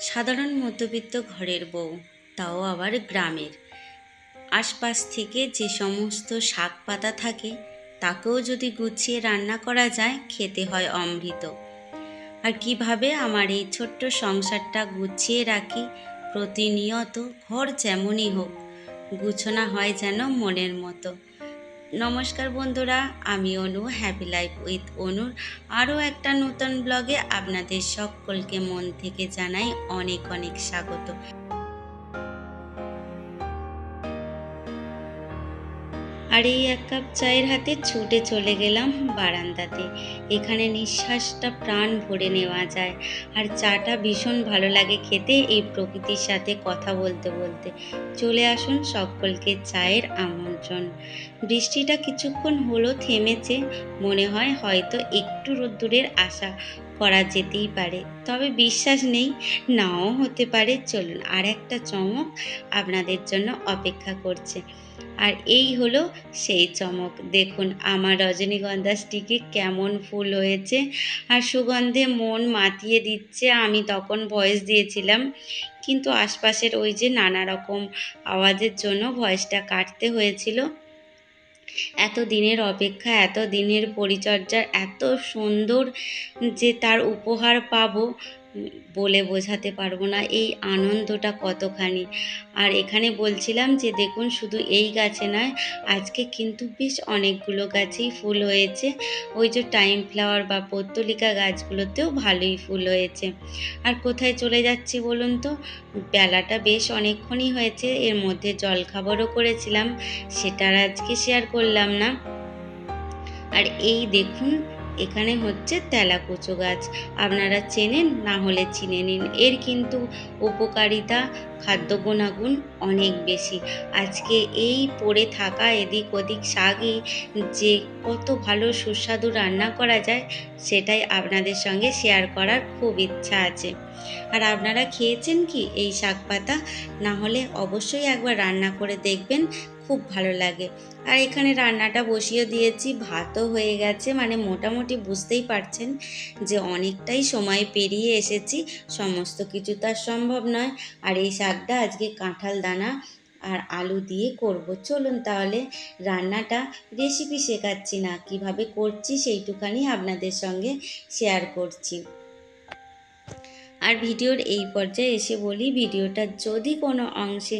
সাধারণ মধ্যবিত্ত ঘরের বউ, তাও আবার গ্রামের। আশপাশ থেকে যে সমস্ত শাক পাতা থাকে, তাকেও যদি গুছিয়ে রান্না করা যায়, খেতে হয় অমৃত। আর কীভাবে আমার এই ছোট্ট সংসারটা গুছিয়ে রাখি, প্রতিনিয়ত ঘর যেমনই হোক, গুছনা হয় যেন মনের মতো। নমস্কার বন্ধুরা, আমি অনু হ্যাপি লাইফ উইথ অনুর আরও একটা নতুন ব্লগে আপনাদের সকলকে মন থেকে জানাই অনেক অনেক স্বাগত। আর এই এক কাপ চায়ের হাতে ছুটে চলে গেলাম বারান্দাতে। এখানে নিঃশ্বাসটা প্রাণ ভরে নেওয়া যায়। আর চাটা ভীষণ ভালো লাগে খেতে এই প্রকৃতির সাথে কথা বলতে বলতে। চলে আসুন সকলকে চায়ের আমন্ত্রণ। বৃষ্টিটা কিছুক্ষণ হলো থেমেছে। মনে হয় হয়তো একটু রোদ্দুরের আশা। করা যেতেই পারে। তবে বিশ্বাস নেই, নাও হতে পারে। চলুন, আর একটা চমক আপনাদের জন্য অপেক্ষা করছে। আর এই হলো সেই চমক। দেখুন, আমার রজনীগন্ধা স্টিকে কেমন ফুল হয়েছে। আর সুগন্ধে মন মাতিয়ে দিচ্ছে। আমি তখন ভয়েস দিয়েছিলাম, কিন্তু আশপাশের ওই যে নানা রকম আওয়াজের জন্য ভয়েসটা কাটতে হয়েছিল। এত দিনের অপেক্ষা এত দিনের পরিচর্যার এত সুন্দর যে তার উপহার পাবো বলে বোঝাতে পারব না, এই আনন্দটা কতখানি। আর এখানে বলছিলাম যে, দেখুন, শুধু এই গাছে নয়, আজকে কিন্তু বেশ অনেকগুলো গাছেই ফুল হয়েছে। ওই যে টাইম ফ্লাওয়ার বা পত্তলিকা গাছগুলোতেও ভালোই ফুল হয়েছে। আর কোথায় চলে যাচ্ছি বলুন তো? বেলাটা বেশ অনেকক্ষণই হয়েছে, এর মধ্যে জলখাবারও করেছিলাম সেটা আর আজকে শেয়ার করলাম না। আর এই দেখুন এখানে হচ্ছে তেলাকুচো গাছ। আপনারা চেনেন, না হলে চিনে নিন। এর কিন্তু উপকারিতা খাদ্য গুণাগুণ অনেক বেশি। আজকে এই পড়ে থাকা এদিক ওদিক শাকই যে কত ভালো সুস্বাদু রান্না করা যায় সেটাই আপনাদের সঙ্গে শেয়ার করার খুব ইচ্ছা আছে। আর আপনারা খেয়েছেন কি এই শাক পাতা? না হলে অবশ্যই একবার রান্না করে দেখবেন, খুব ভালো লাগে। আর এখানে রান্নাটা বসিয়ে দিয়েছি, ভাতও হয়ে গেছে। মানে মোটামুটি বুঝতেই পারছেন যে অনেকটাই সময় পেরিয়ে এসেছি, সমস্ত কিছু তার সম্ভব নয়। আর এই শাকটা আজকে কাঁঠাল দানা আর আলু দিয়ে করব। চলুন তাহলে রান্নাটা রেসিপি শেখাচ্ছি না, কীভাবে করছি সেইটুখানি আপনাদের সঙ্গে শেয়ার করছি। আর ভিডিওর এই পর্যায়ে এসে বলি, ভিডিওটা যদি কোনো অংশে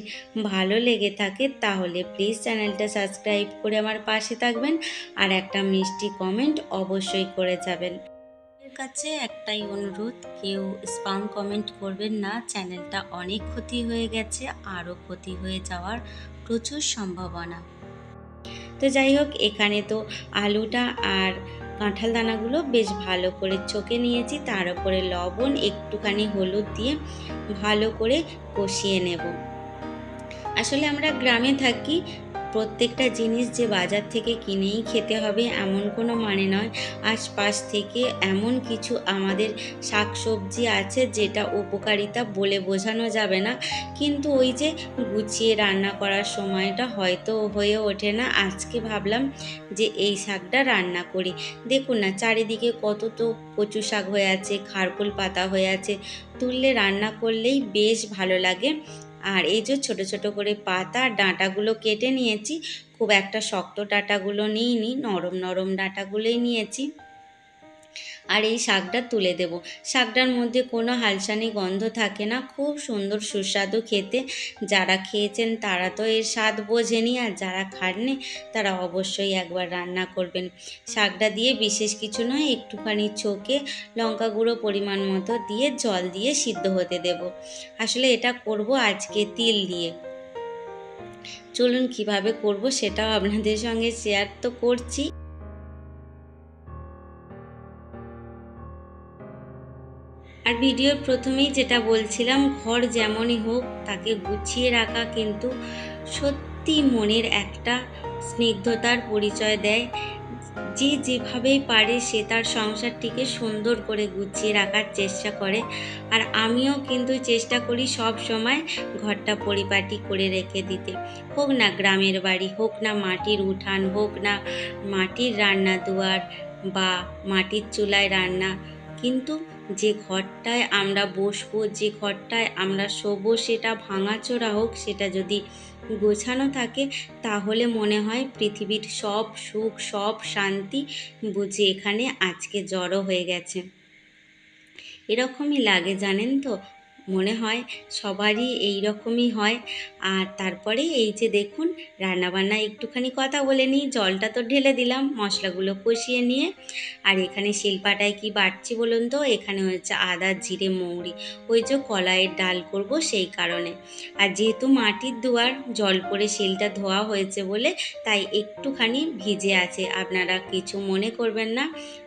ভালো লেগে থাকে তাহলে প্লিজ চ্যানেলটা সাবস্ক্রাইব করে আমার পাশে থাকবেন আর একটা মিষ্টি কমেন্ট অবশ্যই করে যাবেন। কাছে একটাই অনুরোধ, কেউ স্পাম কমেন্ট করবেন না। চ্যানেলটা অনেক ক্ষতি হয়ে গেছে, আরও ক্ষতি হয়ে যাওয়ার প্রচুর সম্ভাবনা। তো যাই হোক, এখানে তো আলুটা আর কাঁঠাল দানাগুলো বেশ ভালো করে চোখে নিয়েছি। তার উপরে লবণ, একটুখানি হলুদ দিয়ে ভালো করে কষিয়ে নেব। আসলে আমরা গ্রামে থাকি প্রত্যেকটা জিনিস যে বাজার থেকে কিনেই খেতে হবে এমন কোনো মানে নয়। আশপাশ থেকে এমন কিছু আমাদের শাকসবজি আছে যেটা উপকারিতা বলে বোঝানো যাবে না। কিন্তু ওই যে গুছিয়ে রান্না করার সময়টা হয়তো হয়ে ওঠে না। আজকে ভাবলাম যে এই শাকটা রান্না করি। দেখুন না, চারিদিকে কত তো কচু শাক হয়ে আছে, খারকুল পাতা হয়ে আছে। তুললে রান্না করলেই বেশ ভালো লাগে। আর এই যে ছোট ছোট করে পাতা ডাঁটাগুলো কেটে নিয়েছি, খুব একটা শক্ত ডাঁটাগুলো নিইনি, নরম নরম ডাঁটাগুলোই নিয়েছি। আর এই শাকটা তুলে দেব। শাকটার মধ্যে কোনো হালসানি গন্ধ থাকে না, খুব সুন্দর সুস্বাদু খেতে। যারা খেয়েছেন তারা তো এর স্বাদ বোঝেনি আর যারা খাননি তারা অবশ্যই একবার রান্না করবেন। শাকটা দিয়ে বিশেষ কিছু নয়, একটুখানি চোখে লঙ্কা গুঁড়ো পরিমাণ মতো দিয়ে জল দিয়ে সিদ্ধ হতে দেব। আসলে এটা করব আজকে তিল দিয়ে। চলুন কীভাবে করব সেটাও আপনাদের সঙ্গে শেয়ার তো করছি। আর ভিডিওর প্রথমেই যেটা বলছিলাম, ঘর যেমনই হোক, তাকে গুছিয়ে রাখা কিন্তু সত্যি মনের একটা স্নিগ্ধতার পরিচয় দেয়। যে যেভাবেই পারে সে তার সংসারটিকে সুন্দর করে গুছিয়ে রাখার চেষ্টা করে। আর আমিও কিন্তু চেষ্টা করি সব সময় ঘরটা পরিপাটি করে রেখে দিতে। হোক না গ্রামের বাড়ি, হোক না মাটির উঠান, হোক না মাটির রান্না দুয়ার বা মাটির চুলায় রান্না কিন্তু যে ঘরটায় আমরা বসবো, যে ঘরটায় আমরা শোবো, সেটা ভাঙাচোরা হোক, সেটা যদি গোছানো থাকে, তাহলে মনে হয় পৃথিবীর সব সুখ, সব শান্তি বুঝি এখানে আজকে জড়ো হয়ে গেছে। এরকমই লাগে জানেন তো? মনে হয় সবারই এই রকমই হয়। আর তারপরে এই যে দেখুন, রান্নাবান্না একটুখানি কথা বলে নিই, জলটা তো ঢেলে দিলাম মশলাগুলো কষিয়ে নিয়ে। আর এখানে শিল্পাটায় কি বাড়ছি বলুন তো? এখানে হচ্ছে আদা, জিরে, মৌরি। ওই যে কলাইয়ের ডাল করব সেই কারণে। আর যেহেতু মাটির দুয়ার, জল পরে শিলটা ধোয়া হয়েছে বলে তাই একটুখানি ভিজে আছে। আপনারা কিছু মনে করবেন না।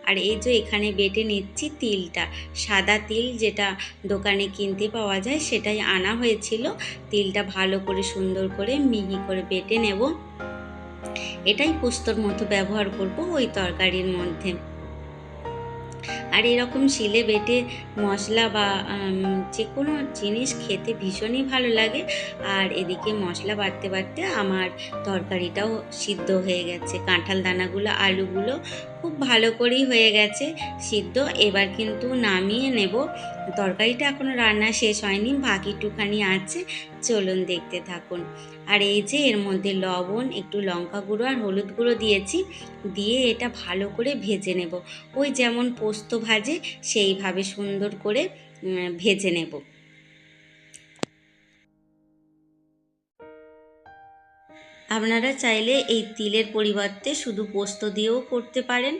আর এই যে এখানে বেটে নিচ্ছি তিলটা। সাদা তিল যেটা দোকানে কিনতে পাওয়া যায় সেটাই আনা হয়েছিল। তিলটা ভালো করে সুন্দর করে মিহি করে বেটে নেব। এটাই পোস্তর মতো ব্যবহার করব ওই তরকারির মধ্যে। আর এরকম শিলে বেটে মশলা বা যে কোনো জিনিস খেতে ভীষণই ভালো লাগে। আর এদিকে মশলা বাটতে বাটতে আমার তরকারিটাও সিদ্ধ হয়ে গেছে। কাঁঠাল দানাগুলো, আলুগুলো খুব ভালো করেই হয়ে গেছে। সিদ্ধ, এবার কিন্তু নামিয়ে নেব। তরকারিটা এখনও রান্না শেষ হয়নি বাকিটুখানি আছে। চলুন দেখতে থাকুন। আর এই যে এর মধ্যে লবণ, একটু লঙ্কা গুঁড়ো আর হলুদ গুঁড়ো দিয়েছি, দিয়ে এটা ভালো করে ভেজে নেব। ওই যেমন পোস্ত ভাজে, সেইভাবে সুন্দর করে ভেজে নেব। আপনারা চাইলে এই তিলের পরিবর্তে শুধু পোস্ত দিয়েও করতে পারেন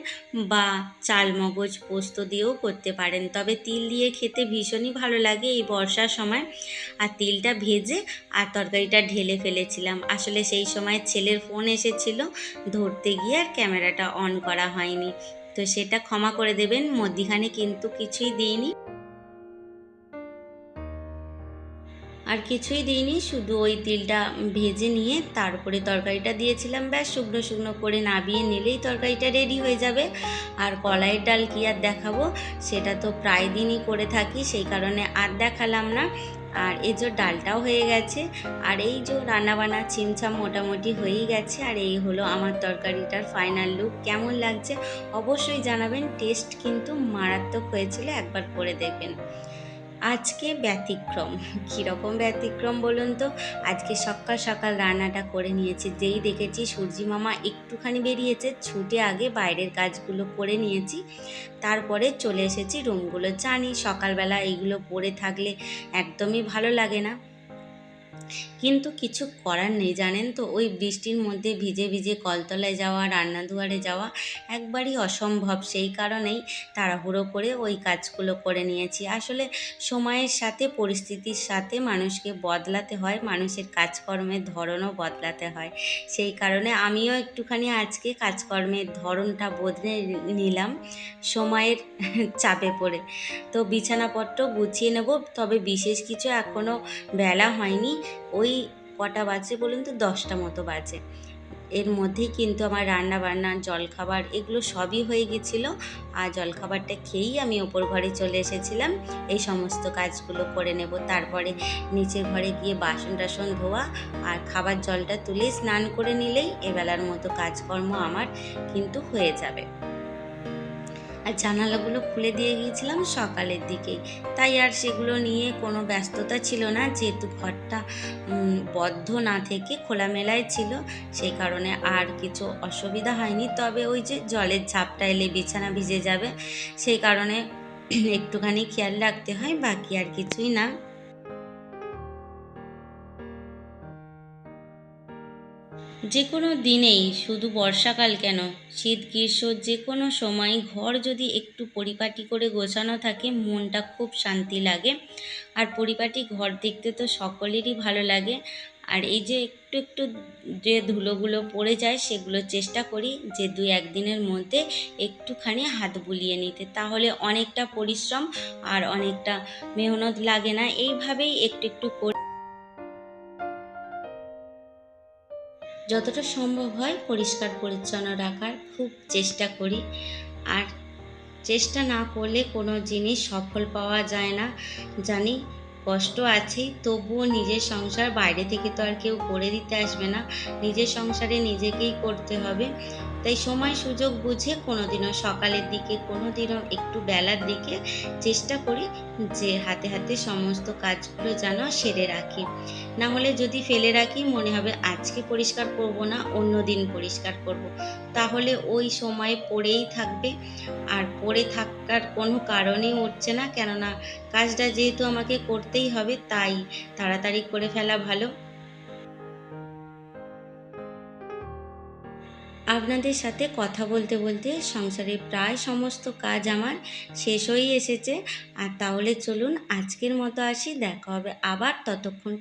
বা চাল মগজ পোস্ত দিয়েও করতে পারেন। তবে তিল দিয়ে খেতে ভীষণই ভালো লাগে এই বর্ষার সময়। আর তিলটা ভেজে আর তরকারিটা ঢেলে ফেলেছিলাম। আসলে সেই সময় ছেলের ফোন এসেছিল, ধরতে গিয়ে আর ক্যামেরাটা অন করা হয়নি। তো সেটা ক্ষমা করে দেবেন, মধ্যিখানে কিন্তু কিছুই দিইনি। আর কিছুই দিইনি, শুধু ওই তিলটা ভেজে নিয়ে তারপরে তরকারিটা দিয়েছিলাম। ব্যাস, শুকনো শুকনো করে নাবিয়ে নিলেই তরকারিটা রেডি হয়ে যাবে। আর কলাইয়ের ডাল কি আর দেখাবো, সেটা তো প্রায় দিনই করে থাকি, সেই কারণে আর দেখালাম না। আর এই যে ডালটাও হয়ে গেছে, আর এই যে রান্নাবান্না চিমচাম মোটামুটি হয়েই গেছে, আর এই হলো আমার তরকারিটার ফাইনাল লুক কেমন লাগছে অবশ্যই জানাবেন টেস্ট কিন্তু মারাত্মক হয়েছিল, একবার করে দেখবেন। আজকে ব্যতিক্রম। কীরকম ব্যতিক্রম বলুন তো? আজকে সকাল সকাল রান্নাটা করে নিয়েছি। যেই দেখেছি সূর্যি মামা একটুখানি বেরিয়েছে, ছুটে আগে বাইরের কাজগুলো করে নিয়েছি। তারপরে চলে এসেছি রুমগুলো। জানি সকালবেলা এইগুলো পরে থাকলে একদমই ভালো লাগে না। কিন্তু কিছু করার নেই, জানেন তো? ওই বৃষ্টির মধ্যে ভিজে ভিজে কলতলায় যাওয়া রান্না দুয়ারে যাওয়া একবারই অসম্ভব। সেই কারণেই তাড়াহুড়ো করে ওই কাজগুলো করে নিয়েছি। আসলে সময়ের সাথে, পরিস্থিতির সাথে মানুষকে বদলাতে হয়, মানুষের কাজকর্মের ধরনও বদলাতে হয়। সেই কারণে আমিও একটুখানি আজকে কাজকর্মের ধরনটা বদলে নিলাম সময়ের চাপে পড়ে। তো বিছানাপত্র গুছিয়ে নেব, তবে বিশেষ কিছু এখনও বেলা হয়নি। ওই কটা বাজে বলুন তো, দশটা মতো বাজে। এর মধ্যেই কিন্তু আমার রান্না বান্না জলখাবার এগুলো সবই হয়ে গেছিল। আর জলখাবারটা খেয়েই আমি ওপর ঘরে চলে এসেছিলাম। এই সমস্ত কাজগুলো করে নেব। তারপরে নিচের ঘরে গিয়ে বাসন টাসন ধোয়া আর খাবার জলটা তুলে স্নান করে নিলেই এবেলার মতো কাজকর্ম আমার কিন্তু হয়ে যাবে। আর জানালাগুলো খুলে দিয়ে গিয়েছিলাম সকালের দিকেই তাই আর সেগুলো নিয়ে কোনো ব্যস্ততা ছিল না, যেহেতু ঘরটা বদ্ধ না থেকে খোলামেলায় ছিল, সেই কারণে আর কিছু অসুবিধা হয়নি। তবে ওই যে জলের ঝাপটা এলে বিছানা ভিজে যাবে, সেই কারণে একটুখানি খেয়াল রাখতে হয়, বাকি আর কিছুই না। যে কোনো দিনেই, শুধু বর্ষাকাল কেন? শীত, গ্রীষ্ম যে কোনো সময় ঘর যদি একটু পরিপাটি করে গোছানো থাকে, মনটা খুব শান্তি লাগে। আর পরিপাটি ঘর দেখতে তো সকলেরই ভালো লাগে। আর এই যে একটু একটু যে ধুলোগুলো পড়ে যায়, সেগুলো চেষ্টা করি যে দুই একদিনের মধ্যে একটুখানি হাত বুলিয়ে নিতে। তাহলে অনেকটা পরিশ্রম আর অনেকটা মেহনত লাগে না। এইভাবেই একটু একটু যতটা সম্ভব হয় পরিষ্কার পরিচ্ছন্ন রাখার খুব চেষ্টা করি। আর চেষ্টা না করলে কোনো জিনিস সফল পাওয়া যায় না। জানি কষ্ট আছেই তবুও নিজের সংসার বাইরে থেকে তো আর কেউ করে দিতে আসবে না। নিজের সংসারে নিজেকেই করতে হবে। তাই সময় সুযোগ বুঝে কোনো দিনও সকালের দিকে কোনো দিনও একটু বেলার দিকে চেষ্টা করি যে হাতে হাতে সমস্ত কাজগুলো যেন সেরে রাখি। না হলে যদি ফেলে রাখি, মনে হবে আজকে পরিষ্কার করব না, অন্য দিন পরিষ্কার করব। তাহলে ওই সময় পড়েই থাকবে। আর পড়ে থাকার কোনো কারণেই উঠছে না। কেননা, কাজটা যেহেতু আমাকে করতেই হবে, তাই তাড়াতাড়ি করে ফেলা ভালো। আপনাদের সাথে কথা বলতে বলতে সংসারের প্রায় সমস্ত কাজ আমার শেষ হয়ে এসেছে। আর তাহলে চলুন আজকের মতো আসি, দেখা হবে আবার ততক্ষণ।